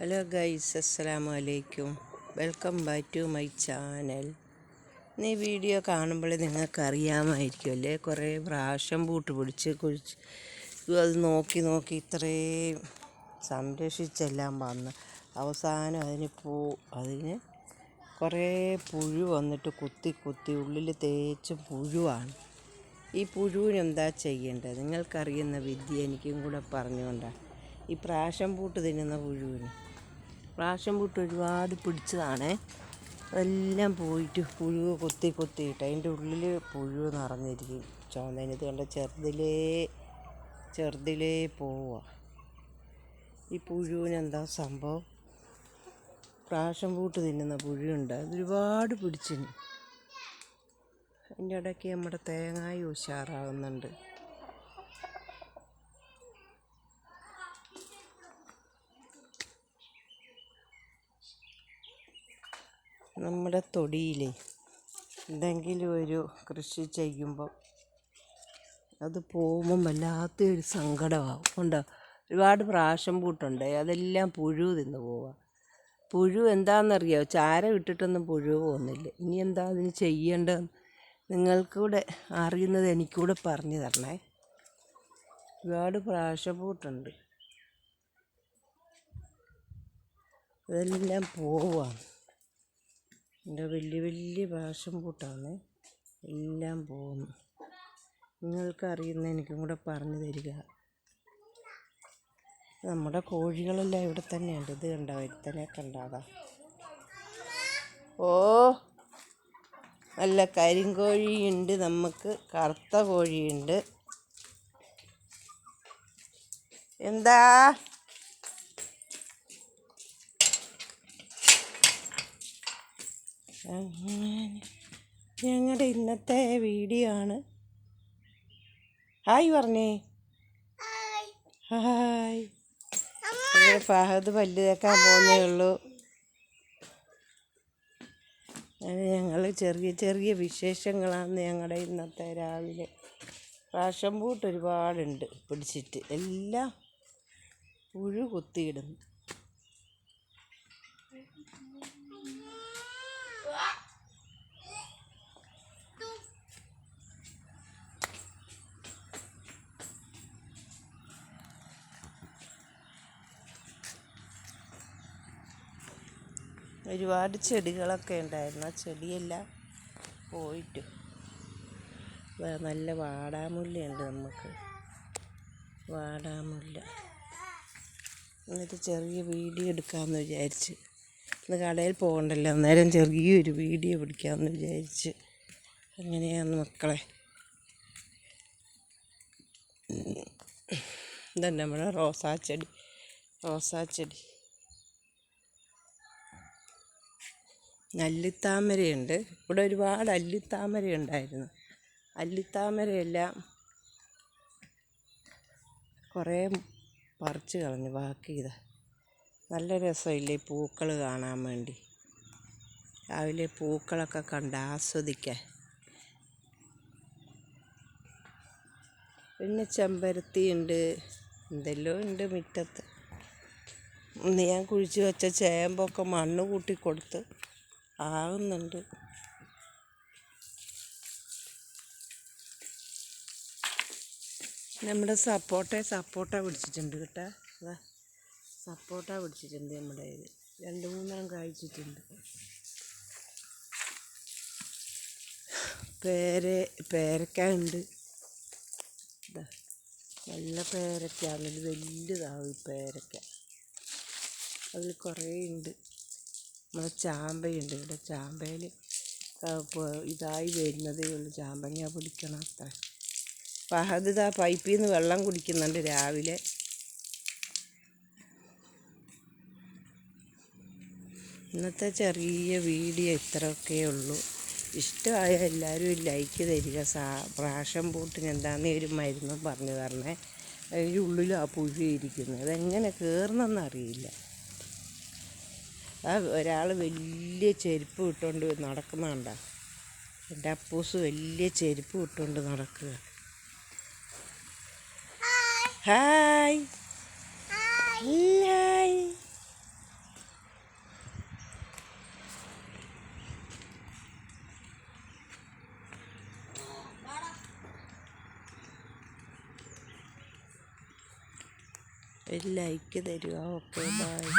Hello guys അസ്സലാമു അലൈക്കും welcome back to my channel. ഈ വീഡിയോ കാണുമ്പോൾ നിങ്ങൾക്ക് അറിയാമായിരിക്കുമല്ലേ കുറേ പ്രാവശ്യം പൂട്ട് പിടിച്ച് കുഴിച്ച് അത് നോക്കി നോക്കി ഇത്രയും സംരക്ഷിച്ചെല്ലാം വന്ന്. അവസാനം അതിന് പൂ അതിന് കുറേ പുഴു വന്നിട്ട് കുത്തി കുത്തി ഉള്ളിൽ തേച്ച് പുഴുവാണ്. ഈ പുഴുവിനെന്താ ചെയ്യേണ്ടത്? നിങ്ങൾക്കറിയുന്ന വിദ്യ എനിക്കും കൂടെ പറഞ്ഞുകൊണ്ടാണ്. ഈ പ്രാശം പൂട്ട് തിന്നുന്ന പുഴുവിന്. പ്രാശം പൂട്ട് ഒരുപാട് പിടിച്ചതാണേ. അതെല്ലാം പോയിട്ട് പുഴു കൊത്തി കൊത്തിയിട്ട് അതിന്റെ ഉള്ളിൽ പുഴു നിറഞ്ഞിരിക്കും. ചോന്നതിനത് കണ്ട? ചെറുതിലേ ചെറുതിലേ പോവുക. ഈ പുഴുവിന് എന്താ സംഭവം? പ്രാവശ്യം പൂട്ട് തിന്നുന്ന പുഴുണ്ട് അതൊരുപാട് പിടിച്ചിന്. അതിന്റെ ഇടയ്ക്ക് നമ്മുടെ തേങ്ങായി ഉഷാറാകുന്നുണ്ട്. നമ്മുടെ തൊടിയിലെ എന്തെങ്കിലും ഒരു കൃഷി ചെയ്യുമ്പോൾ അത് പോകുമ്പം വല്ലാത്തൊരു സങ്കടമാവും. ഉണ്ടോ ഒരുപാട് പ്രാവശ്യം പൂട്ടുണ്ട്. അതെല്ലാം പുഴു തിന്ന് പോവുക പുഴു എന്താണെന്നറിയോ? ചാര ഇട്ടിട്ടൊന്നും പുഴു പോകുന്നില്ല. ഇനി എന്താ അതിന് ചെയ്യേണ്ടതെന്ന് നിങ്ങൾക്കൂടെ അറിയുന്നത് എനിക്കൂടെ പറഞ്ഞു തരണേ. ഒരുപാട് പ്രാവശ്യം പ്രാശപൂട്ടുണ്ട് അതെല്ലാം പോവാണ് എന്റെ വലിയ വലിയ പാഷൻ പൂട്ടാണ്. എല്ലാം പോകുന്നു. നിങ്ങൾക്കറിയുന്ന എനിക്കും കൂടെ പറഞ്ഞു തരിക. നമ്മുടെ കോഴികളെല്ലാം ഇവിടെ തന്നെയുണ്ട്. ഇത് കണ്ട? ഒരുത്തനെ കണ്ടാതാ. ഓ നല്ല കരിങ്കോഴിയുണ്ട് നമുക്ക്. കറുത്ത കോഴിയുണ്ട്. എന്താ? ഞങ്ങളുടെ ഇന്നത്തെ വീഡിയോ ആണ്. ഹായ് പറഞ്ഞേ. ഹായ്. ഫഹദ് പല്ല് തേക്കാൻ പോകുന്നേ ഉള്ളൂ. ഞങ്ങൾ ചെറിയ ചെറിയ വിശേഷങ്ങളാണ് ഞങ്ങളുടെ ഇന്നത്തെ രാവിലെ. റാഷൻ പൂട്ട് ഒരുപാടുണ്ട് പിടിച്ചിട്ട്. എല്ലാം പുഴു കുത്തിയിടുന്നു. ഒരുപാട് ചെടികളൊക്കെ ഉണ്ടായിരുന്നു. ആ ചെടിയെല്ലാം പോയിട്ടു. നല്ല വാടാമുല്ലയുണ്ട് നമുക്ക്. വാടാമുല്ല. എന്നിട്ട് ചെറിയ വീഡിയോ എടുക്കാമെന്ന് വിചാരിച്ച്. ഇന്ന് കടയിൽ പോകണ്ടല്ലോ. അന്നേരം ചെറിയൊരു വീഡിയോ പിടിക്കാമെന്ന് വിചാരിച്ച്. അങ്ങനെയാണ് മക്കളെ. ഇതന്നെ നമ്മുടെ റോസാച്ചെടി. റോസാച്ചെടി. അല്ലിത്താമരയുണ്ട്. ഇവിടെ ഒരുപാട് അല്ലിത്താമര ഉണ്ടായിരുന്നു അല്ലിത്താമരയെല്ലാം കുറേ പറിച്ച് കളഞ്ഞു. ബാക്കി ഇതാ നല്ല രസമില്ലേ പൂക്കൾ കാണാൻ വേണ്ടി. രാവിലെ പൂക്കളൊക്കെ കണ്ട് ആസ്വദിക്കാൻ. പിന്നെ ചെമ്പരത്തി ഉണ്ട് എന്തെല്ലോ ഉണ്ട് മുറ്റത്ത്. ഇന്ന് ഞാൻ കുഴിച്ച് വെച്ച ചേമ്പൊക്കെ മണ്ണ് കൂട്ടി കൊടുത്ത് ആകുന്നുണ്ട് നമ്മുടെ സപ്പോട്ട സപ്പോട്ട പിടിച്ചിട്ടുണ്ട് കേട്ടോ. സപ്പോട്ട പിടിച്ചിട്ടുണ്ട് നമ്മുടെ ഇത്. രണ്ട് മൂന്നെണ്ണം കായ്ച്ചിട്ടുണ്ട് പേര പേരക്ക ഉണ്ട്. നല്ല പേരക്ക. അതിൽ വലുതാവും പേരക്ക. അതിൽ കുറേ ഉണ്ട്. നമ്മുടെ ചാമ്പയുണ്ട്. ഇവിടെ ചാമ്പയിൽ ഇതായി വരുന്നതേ ഉള്ളൂ. ചാമ്പങ്ങ പിടിക്കണം അത്ര. ഫഹദ് ഇതാ പൈപ്പിൽ നിന്ന് വെള്ളം കുടിക്കുന്നുണ്ട് രാവിലെ. ഇന്നത്തെ ചെറിയ വീഡിയോ ഇത്രയൊക്കെ ഉള്ളൂ. ഇഷ്ടമായ എല്ലാവരും ലൈക്ക് തരിക. സാ പ്രാഷം പൂട്ടിന് എന്താണെന്ന് ഒരു മരുന്ന് പറഞ്ഞു തരണേ. അതിന്റെ ഉള്ളിൽ ആ പുഴു ഇരിക്കുന്നത് അതെങ്ങനെ കയറണമെന്നറിയില്ല ആ ഒരാൾ വലിയ ചെരുപ്പ് ഇട്ടുകൊണ്ട് നടക്കുന്നുണ്ട. എന്റെ അപ്പൂസ് വലിയ ചെരുപ്പ് ഇട്ടുകൊണ്ട് നടക്കുക. ഹായ് ഹായ് ഒരു ലൈക്ക് തരിക. Okay bye.